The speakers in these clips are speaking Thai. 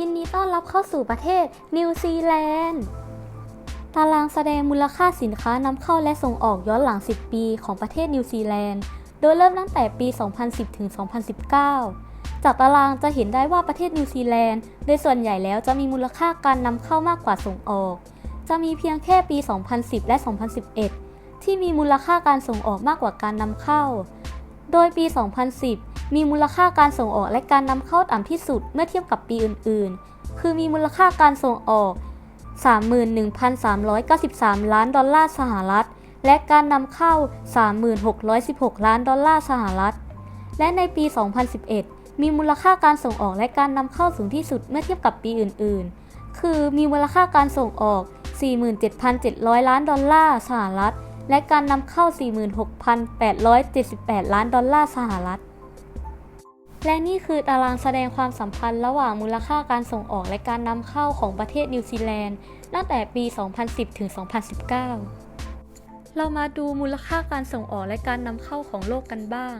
ยินดีต้อนรับเข้าสู่ประเทศนิวซีแลนด์ ตารางแสดงมูลค่าสินค้านำเข้าและส่งออกย้อนหลัง 10 ปีของประเทศนิวซีแลนด์ โดยเริ่มตั้งแต่ปี 2010 ถึง 2019 จากตารางจะเห็นได้ว่าประเทศนิวซีแลนด์ โดยส่วนใหญ่แล้วจะมีมูลค่าการนำเข้ามากกว่าส่งออก จะมีเพียงแค่ปี 2010 และ 2011 ที่มีมูลค่าการส่งออกมากกว่าการนำเข้า โดยปี 2010 มีมูลค่าการส่งออกและการนำเข้าต่ำที่สุดเมื่อเทียบกับปีอื่นๆ คือมีมูลค่าการส่งออก 31,393 ล้านดอลลาร์สหรัฐ และการนำเข้า 3616 ล้านดอลลาร์สหรัฐ และในปี 2011 มีมูลค่าการส่งออกและการนำเข้าสูงที่สุดเมื่อเทียบกับปีอื่นๆ คือมีมูลค่าการส่งออก 47,700 ล้านดอลลาร์สหรัฐ และการนำเข้า 46,878 ล้านดอลลาร์สหรัฐ และนี่คือตารางแสดงความสัมพันธ์ระหว่างมูลค่าการส่งออกและการนำเข้าของประเทศนิวซีแลนด์ตั้งแต่ปี 2010 ถึง 2019 เรามาดูมูลค่าการส่งออกและการนำเข้าของโลกกันบ้าง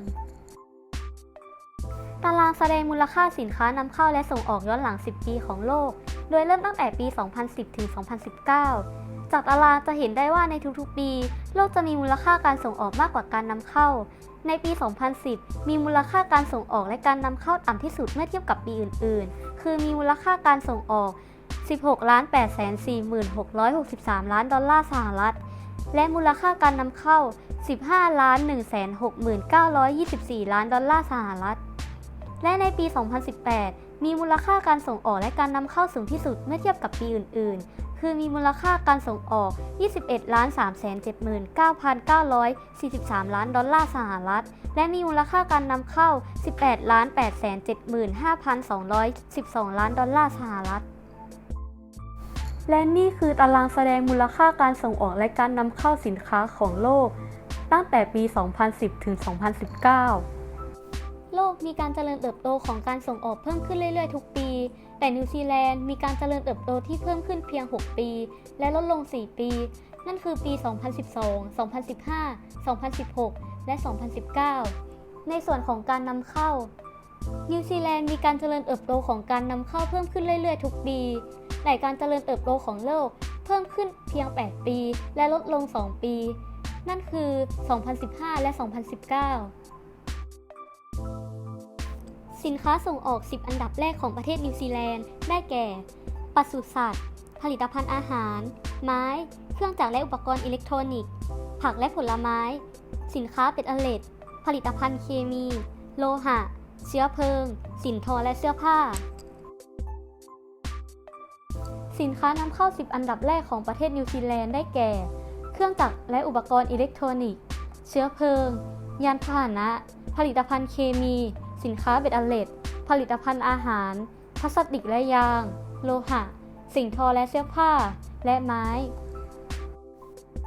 ตารางแสดงมูลค่าสินค้านำเข้าและส่งออกย้อนหลัง 10 ปีของโลก โดยเริ่มตั้งแต่ปี 2010 ถึง 2019 จากตารางจะเห็นได้ว่าในทุกๆ ปี โลกจะมีมูลค่าการส่งออกมากกว่าการนำเข้า ในปี 2010 มีมูลค่าการส่งออกและการนำเข้าต่ำที่สุดเมื่อเทียบกับปีอื่น ๆ คือมีมูลค่าการส่งออก 16 8 4 6 6 3 ล้านดอลลาร์สหรัฐ และมูลค่าการนำเข้า 15 1 6 9 2 4 ล้านดอลลาร์สหรัฐ และในปี 2018 มีมูลค่าการส่งออกและการนำเข้าสูงที่สุดเมื่อเทียบกับปีอื่น ๆ คือมีมูลค่าการส่งออก 21 3 7 9 9 4 3 ล้านดอลลาร์สหรัฐ และมีมูลค่าการนำเข้า 18 8 7 5 2 12 ล้านดอลลาร์สหรัฐ และนี่คือตารางแสดงมูลค่าการส่งออกและการนำเข้าสินค้าของโลก ตั้งแต่ปี 2010 ถึง 2019 ลกมีการเจริญเติบโตของการส่งออกเพิ่มขึ้นเรื่อยๆ ทุกปี แต่นิวซีแลนด์มีการเจริญเติบโตที่เพิ่มขึ้นเพียง 6 ปี และลดลง 4 ปี นั่นคือปี 2012 2015 2016 และ 2019 ในส่วนของการนำเข้า นิวซีแลนด์มีการเจริญเติบโตของการนำเข้าเพิ่มขึ้นเรื่อยๆ ทุกปีแต่การเจริญเติบโตของโลกเพิ่มขึ้นเพียง 8 ปี และลดลง 2 ปี นั่นคือ 2015 และ 2019 สินค้าส่งออก 10 อันดับแรกของประเทศนิวซีแลนด์ ได้แก่ ปศุสัตว์ ผลิตภัณฑ์อาหาร ไม้ เครื่องจักรและอุปกรณ์อิเล็กทรอนิกส์ ผักและผลไม้ สินค้าเป็ดอเลดผลิตภัณฑ์เคมี โลหะ เชื้อเพลิง สินทอและเสื้อผ้า สินค้านำเข้า 10 อันดับแรกของประเทศนิวซีแลนด์ได้แก่ เครื่องจักรและอุปกรณ์อิเล็กทรอนิกส์ เชื้อเพลิง ยานพาหนะ ผลิตภัณฑ์เคมี สินค้าเบ็ดอลเลตผลิตภัณฑ์อาหาร พลาสติกและยาง โลหะ สิ่งทอและเสื้อผ้า และไม้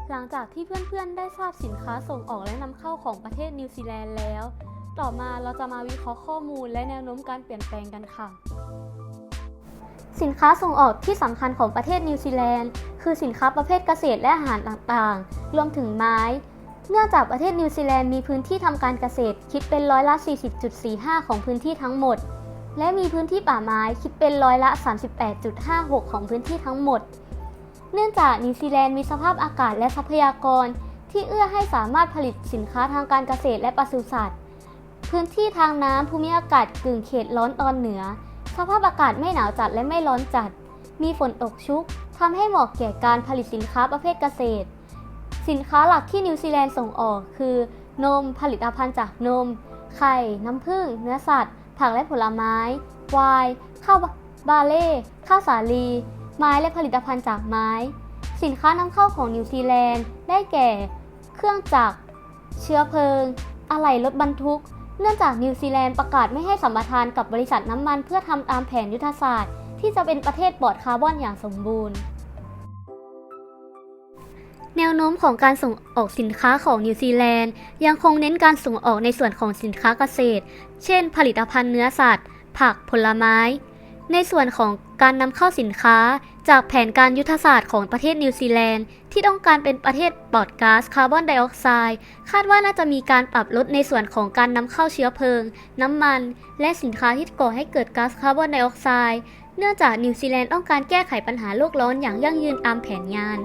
หลังจากที่เพื่อนๆ ได้ทราบสินค้าส่งออกและนำเข้าของประเทศนิวซีแลนด์แล้ว ต่อมาเราจะมาวิเคราะห์ข้อมูลและแนวโน้มการเปลี่ยนแปลงกันค่ะ สินค้าส่งออกที่สำคัญของประเทศนิวซีแลนด์ คือสินค้าประเภทเกษตรและอาหารต่างๆ รวมถึงไม้ เนื่องจากประเทศนิวซีแลนด์มีพื้นที่ทำการเกษตร คิดเป็นร้อยละ 40.45 ของพื้นที่ทั้งหมด และมีพื้นที่ป่าไม้คิดเป็นร้อยละ 38.56 ของพื้นที่ทั้งหมด เนื่องจากนิวซีแลนด์มีสภาพอากาศและทรัพยากร ที่เอื้อให้สามารถผลิตสินค้าทางการเกษตรและปศุสัตว์ พื้นที่ทางน้ำภูมิอากาศกึ่งเขตร้อนตอนเหนือ สภาพอากาศไม่หนาวจัดและไม่ร้อนจัด มีฝนตกชุกทำให้เหมาะแก่การผลิตสินค้าประเภทเกษตร สินค้าหลักที่นิวซีแลนด์ส่งออกคือ นมผลิตภัณฑ์จากนม ไข่ น้ำผึ้งเนื้อสัตว์ ผักและผลไม้ไวน์ข้าวบาเล่ข้าวสาลี ไม้และผลิตภัณฑ์จากไม้ สินค้านำเข้าของนิวซีแลนด์ได้แก่ เครื่องจักร เชื้อเพลิง อะไหล่รถบรรทุก เนื่องจากนิวซีแลนด์ประกาศไม่ให้สัมปทานกับบริษัทน้ำมันเพื่อทำตามแผนยุทธศาสตร์ ที่จะเป็นประเทศปลอดคาร์บอนอย่างสมบูรณ์ แนวโน้มของการส่งออกสินค้าของนิวซีแลนด์ ยังคงเน้นการส่งออกในส่วนของสินค้าเกษตร เช่น ผลิตภัณฑ์เนื้อสัตว์ ผักผลไม้ ในส่วนของการนำเข้าสินค้า จากแผนการยุทธศาสตร์ของประเทศนิวซีแลนด์ ที่ต้องการเป็นประเทศปลอดก๊าซคาร์บอนไดออกไซด์คาดว่าน่าจะมีการปรับลดในส่วนของการนำเข้าเชื้อเพลิง น้ำมัน และสินค้าที่ก่อให้เกิดก๊าซคาร์บอนไดออกไซด์เนื่องจากนิวซีแลนด์ต้องการแก้ไขปัญหาโลกร้อนอย่างยั่งยืนตามแผนงาน